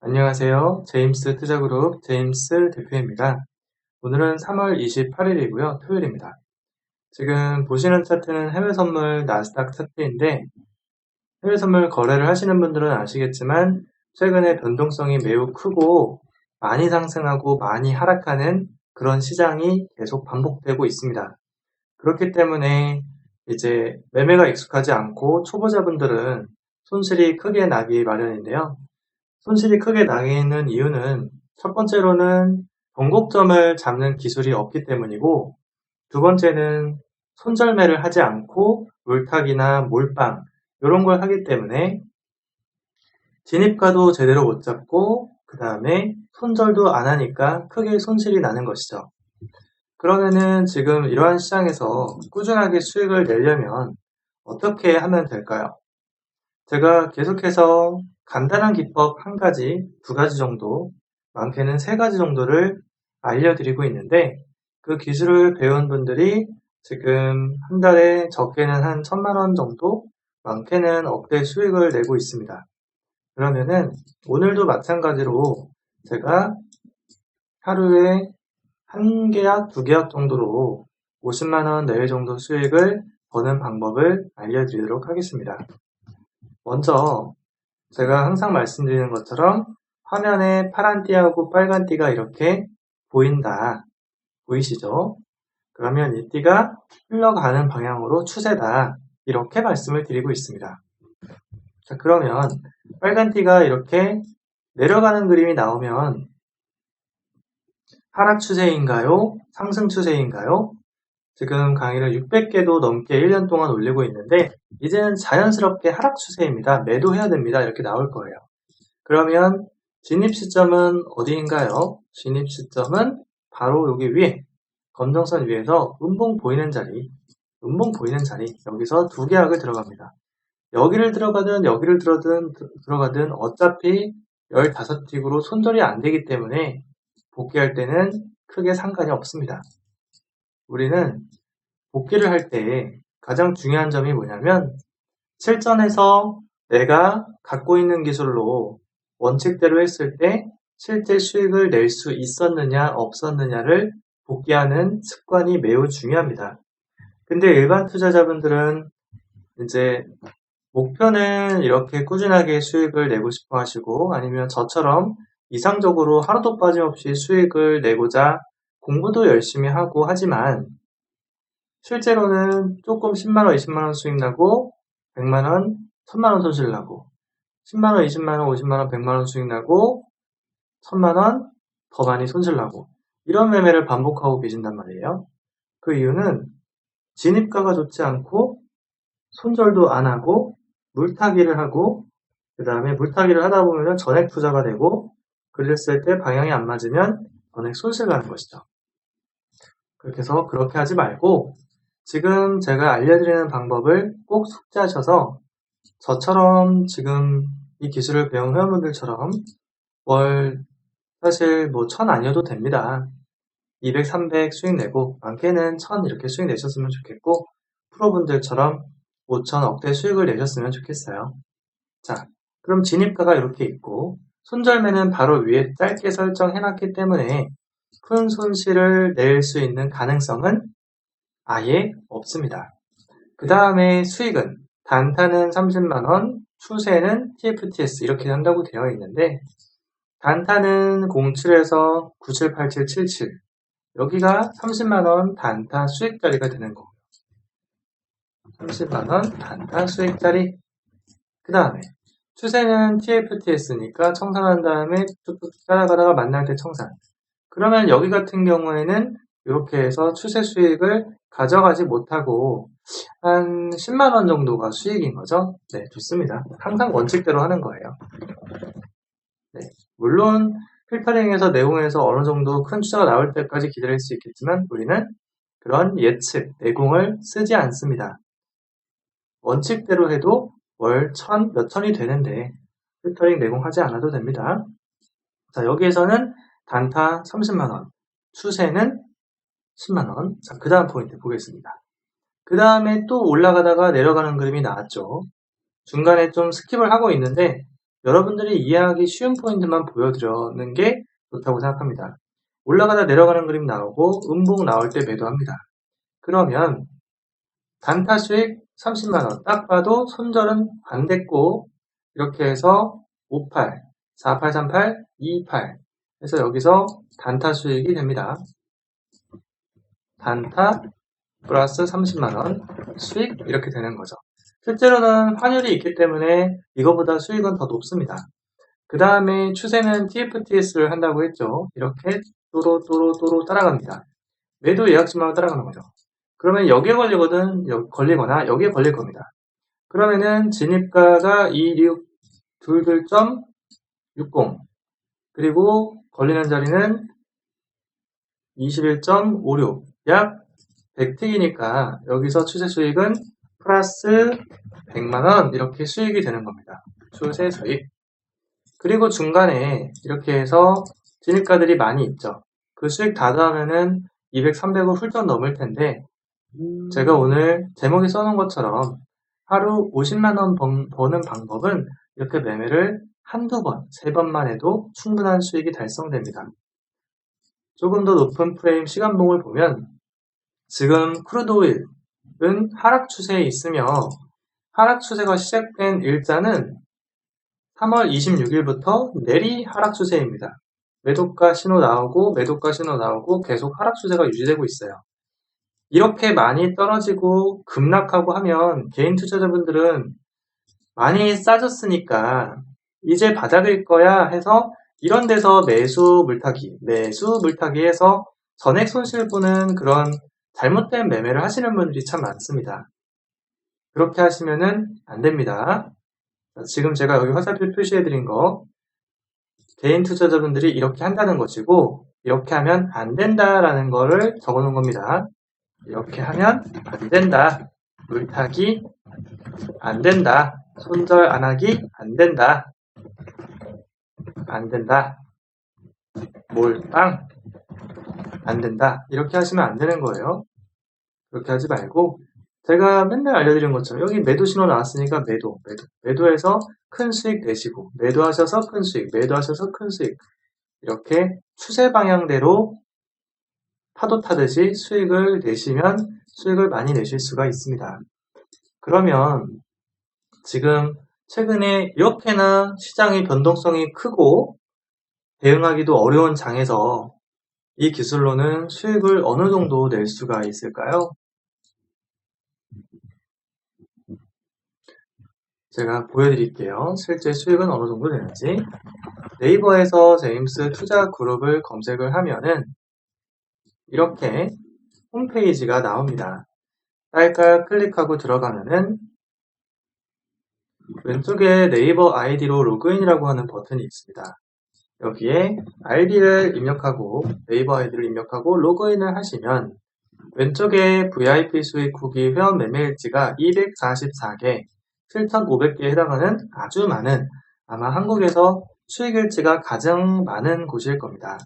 안녕하세요. 제임스 투자그룹 제임스 대표입니다. 오늘은 3월 28일이고요. 토요일입니다. 지금 보시는 차트는 해외 선물 나스닥 차트인데 해외 선물 거래를 하시는 분들은 아시겠지만 최근에 변동성이 매우 크고 많이 상승하고 많이 하락하는 그런 시장이 계속 반복되고 있습니다. 그렇기 때문에 이제 매매가 익숙하지 않고 초보자분들은 손실이 크게 나기 마련인데요. 손실이 크게 나는 이유는 첫 번째로는 변곡점을 잡는 기술이 없기 때문이고 두 번째는 손절매를 하지 않고 물타기나 몰빵 이런 걸 하기 때문에 진입가도 제대로 못 잡고 그 다음에 손절도 안 하니까 크게 손실이 나는 것이죠. 그러면은 지금 이러한 시장에서 꾸준하게 수익을 내려면 어떻게 하면 될까요? 제가 계속해서 간단한 기법 한 가지, 두 가지 정도, 많게는 세 가지 정도를 알려드리고 있는데 그 기술을 배운 분들이 지금 한 달에 적게는 한 천만 원 정도, 많게는 억대 수익을 내고 있습니다. 그러면은 오늘도 마찬가지로 제가 하루에 한 계약, 두 계약 정도로 50만 원 내외 정도 수익을 버는 방법을 알려드리도록 하겠습니다. 먼저 제가 항상 말씀드리는 것처럼 화면에 파란 띠하고 빨간 띠가 이렇게 보인다. 보이시죠? 그러면 이 띠가 흘러가는 방향으로 추세다. 이렇게 말씀을 드리고 있습니다. 자, 그러면 빨간 띠가 이렇게 내려가는 그림이 나오면 하락 추세인가요? 상승 추세인가요? 지금 강의를 600개도 넘게 1년 동안 올리고 있는데 이제는 자연스럽게 하락 추세입니다. 매도해야 됩니다. 이렇게 나올 거예요. 그러면 진입 시점은 어디인가요? 진입 시점은 바로 여기 위에 검정선 위에서 음봉 보이는 자리 음봉 보이는 자리 여기서 두 계약을 들어갑니다. 여기를 들어가든 여기를 들어든 들어가든 어차피 15틱으로 손절이 안 되기 때문에 복귀할 때는 크게 상관이 없습니다. 우리는 복귀를 할 때 가장 중요한 점이 뭐냐면 실전에서 내가 갖고 있는 기술로 원칙대로 했을 때 실제 수익을 낼 수 있었느냐 없었느냐를 복귀하는 습관이 매우 중요합니다. 근데 일반 투자자분들은 이제 목표는 이렇게 꾸준하게 수익을 내고 싶어 하시고 아니면 저처럼 이상적으로 하루도 빠짐없이 수익을 내고자 공부도 열심히 하고 하지만 실제로는 조금 10만원, 20만원 수익 나고 100만원, 1000만원 손실 나고 10만원, 20만원, 50만원, 100만원 수익 나고 1000만원 더 많이 손실 나고 이런 매매를 반복하고 계신단 말이에요. 그 이유는 진입가가 좋지 않고 손절도 안 하고 물타기를 하고 그 다음에 물타기를 하다 보면 전액 투자가 되고 그랬을 때 방향이 안 맞으면 전액 손실 가는 것이죠. 그렇게 해서 그렇게 하지 말고 지금 제가 알려드리는 방법을 꼭 숙지하셔서 저처럼 지금 이 기술을 배운 회원분들처럼 월 사실 뭐 천 아니어도 됩니다. 200, 300 수익 내고 많게는 1000 이렇게 수익 내셨으면 좋겠고 프로분들처럼 5천 억대 수익을 내셨으면 좋겠어요. 자, 그럼 진입가가 이렇게 있고 손절매는 바로 위에 짧게 설정해놨기 때문에 큰 손실을 낼 수 있는 가능성은 아예 없습니다. 그 다음에 수익은 단타는 30만원, 추세는 TFTS 이렇게 한다고 되어 있는데 단타는 07에서 978777 여기가 30만원 단타 수익자리가 되는 거고요. 30만원 단타 수익자리 그 다음에 추세는 TFTS니까 청산한 다음에 쭉쭉 따라가다가 만날 때 청산 그러면 여기 같은 경우에는 이렇게 해서 추세 수익을 가져가지 못하고 한 10만 원 정도가 수익인 거죠. 네, 좋습니다. 항상 원칙대로 하는 거예요. 네, 물론 필터링에서 내공에서 어느 정도 큰 투자가 나올 때까지 기다릴 수 있겠지만 우리는 그런 예측, 내공을 쓰지 않습니다. 원칙대로 해도 월 천, 몇 천이 되는데 필터링 내공하지 않아도 됩니다. 자, 여기에서는 단타 30만원, 추세는 10만원. 자, 그 다음 포인트 보겠습니다. 그 다음에 또 올라가다가 내려가는 그림이 나왔죠. 중간에 좀 스킵을 하고 있는데 여러분들이 이해하기 쉬운 포인트만 보여드리는 게 좋다고 생각합니다. 올라가다 내려가는 그림 나오고 음봉 나올 때 매도합니다. 그러면 단타 수익 30만원 딱 봐도 손절은 안 됐고 이렇게 해서 58, 4838, 28 해서 여기서 단타 수익이 됩니다. 단타 플러스 30만원 수익 이렇게 되는 거죠. 실제로는 환율이 있기 때문에 이거보다 수익은 더 높습니다. 그 다음에 추세는 TFTS를 한다고 했죠. 이렇게 또로또로또로 따라갑니다. 매도 예약치만 따라가는 거죠. 그러면 여기에 걸리거든, 여, 걸리거나 여기에 걸릴 겁니다. 그러면은 진입가가 26, 22.60 그리고 걸리는 자리는 21.56 약 100틱이니까 여기서 추세 수익은 플러스 100만원 이렇게 수익이 되는 겁니다. 추세 수익. 그리고 중간에 이렇게 해서 진입가들이 많이 있죠. 그 수익 다 더하면은 200, 300을 훌쩍 넘을 텐데 제가 오늘 제목에 써놓은 것처럼 하루 50만원 버는 방법은 이렇게 매매를 한두 번, 세 번만 해도 충분한 수익이 달성됩니다. 조금 더 높은 프레임 시간봉을 보면 지금 크루드 오일은 하락 추세에 있으며 하락 추세가 시작된 일자는 3월 26일부터 내리 하락 추세입니다. 매도가 신호 나오고 매도가 신호 나오고 계속 하락 추세가 유지되고 있어요. 이렇게 많이 떨어지고 급락하고 하면 개인 투자자분들은 많이 싸졌으니까 이제 바닥일 거야 해서 이런 데서 매수 물타기, 매수 물타기 해서 전액 손실 보는 그런 잘못된 매매를 하시는 분들이 참 많습니다. 그렇게 하시면은 안 됩니다. 지금 제가 여기 화살표 표시해 드린 거 개인 투자자분들이 이렇게 한다는 것이고 이렇게 하면 안 된다라는 거를 적어 놓은 겁니다. 이렇게 하면 안 된다. 물타기 안 된다. 손절 안 하기 안 된다. 안 된다. 몰빵 안 된다. 이렇게 하시면 안 되는 거예요. 그렇게 하지 말고 제가 맨날 알려드린 것처럼 여기 매도 신호 나왔으니까 매도, 매도, 매도해서 큰 수익 내시고 매도하셔서 큰 수익, 매도하셔서 큰 수익 이렇게 추세 방향대로 파도 타듯이 수익을 내시면 수익을 많이 내실 수가 있습니다. 그러면 지금 최근에 이렇게나 시장의 변동성이 크고 대응하기도 어려운 장에서 이 기술로는 수익을 어느 정도 낼 수가 있을까요? 제가 보여드릴게요. 실제 수익은 어느 정도 되는지. 네이버에서 제임스 투자 그룹을 검색을 하면은 이렇게 홈페이지가 나옵니다. 딸깍 클릭하고 들어가면은 왼쪽에 네이버 아이디로 로그인이라고 하는 버튼이 있습니다. 여기에 아이디를 입력하고 네이버 아이디를 입력하고 로그인을 하시면 왼쪽에 VIP 수익 후기 회원 매매일지가 244개, 7,500개에 해당하는 아주 많은 아마 한국에서 수익일지가 가장 많은 곳일 겁니다.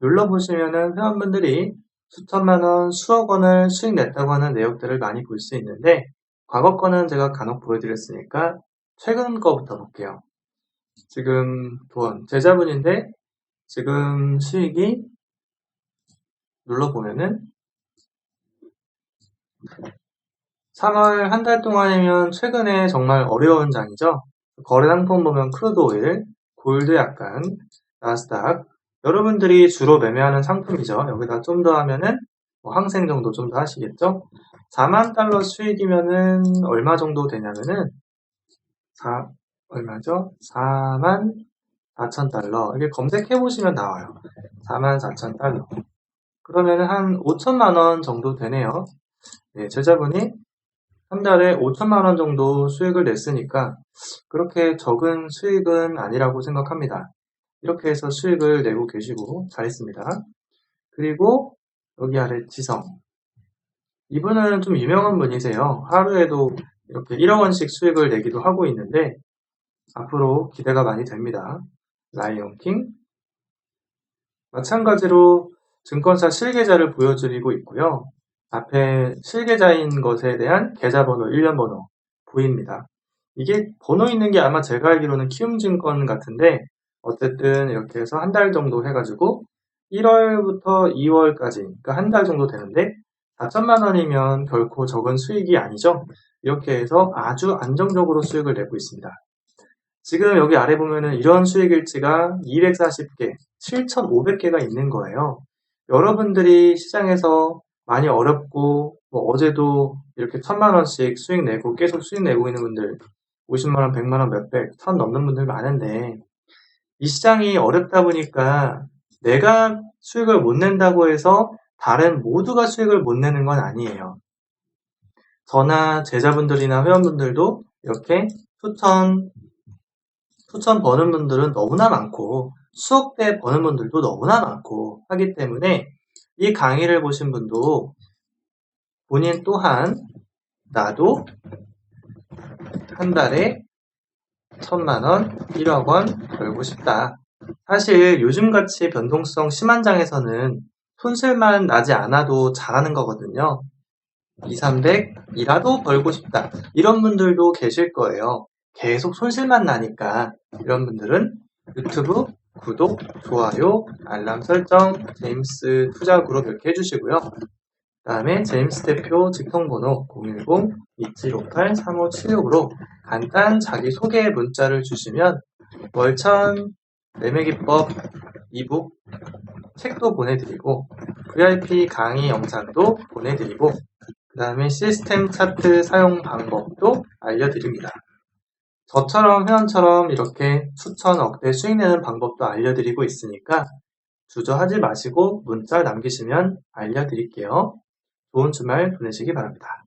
눌러보시면은 회원분들이 수천만 원, 수억 원을 수익 냈다고 하는 내역들을 많이 볼 수 있는데 과거 거는 제가 간혹 보여드렸으니까 최근 거부터 볼게요. 지금 돈, 제자분인데 지금 수익이 눌러보면은 3월 한 달 동안이면 최근에 정말 어려운 장이죠. 거래 상품 보면 크루드 오일, 골드 약간, 나스닥, 여러분들이 주로 매매하는 상품이죠. 여기다 좀 더 하면은 뭐 항생 정도 좀 더 하시겠죠? 4만 달러 수익이면은 얼마 정도 되냐면은 4 얼마죠? 4만 4천 달러. 이게 검색해 보시면 나와요. 4만 4천 달러. 그러면은 한 5천만 원 정도 되네요. 네, 제자분이 한 달에 5천만 원 정도 수익을 냈으니까 그렇게 적은 수익은 아니라고 생각합니다. 이렇게 해서 수익을 내고 계시고 잘했습니다. 그리고 여기 아래 지성. 이분은 좀 유명한 분이세요. 하루에도 이렇게 1억 원씩 수익을 내기도 하고 있는데 앞으로 기대가 많이 됩니다. 라이온킹. 마찬가지로 증권사 실계좌를 보여드리고 있고요. 앞에 실계좌인 것에 대한 계좌번호, 일련번호 보입니다. 이게 번호 있는 게 아마 제가 알기로는 키움증권 같은데 어쨌든 이렇게 해서 한 달 정도 해가지고 1월부터 2월까지 그러니까 한 달 정도 되는데 4천만 원이면 결코 적은 수익이 아니죠. 이렇게 해서 아주 안정적으로 수익을 내고 있습니다. 지금 여기 아래 보면은 이런 수익 일지가 240개, 7,500개가 있는 거예요. 여러분들이 시장에서 많이 어렵고 뭐 어제도 이렇게 천만 원씩 수익 내고 계속 수익 내고 있는 분들 50만 원, 100만 원, 몇백, 천 넘는 분들 많은데 이 시장이 어렵다 보니까 내가 수익을 못 낸다고 해서 다른 모두가 수익을 못 내는 건 아니에요. 저나 제자분들이나 회원분들도 이렇게 수천, 수천 버는 분들은 너무나 많고 수억 대 버는 분들도 너무나 많고 하기 때문에 이 강의를 보신 분도 본인 또한 나도 한 달에 천만 원, 1억 원 벌고 싶다. 사실 요즘같이 변동성 심한 장에서는 손실만 나지 않아도 잘하는 거거든요. 2, 300이라도 벌고 싶다. 이런 분들도 계실 거예요. 계속 손실만 나니까 이런 분들은 유튜브 구독, 좋아요, 알람 설정, 제임스 투자그룹 이렇게 해주시고요. 그 다음에 제임스 대표 직통번호 010-2758-3576으로 간단 자기소개 문자를 주시면 월천 매매기법 이북 책도 보내드리고 VIP 강의 영상도 보내드리고 그 다음에 시스템 차트 사용 방법도 알려드립니다. 저처럼 회원처럼 이렇게 수천 억대 수익 내는 방법도 알려드리고 있으니까 주저하지 마시고 문자 남기시면 알려드릴게요. 좋은 주말 보내시기 바랍니다.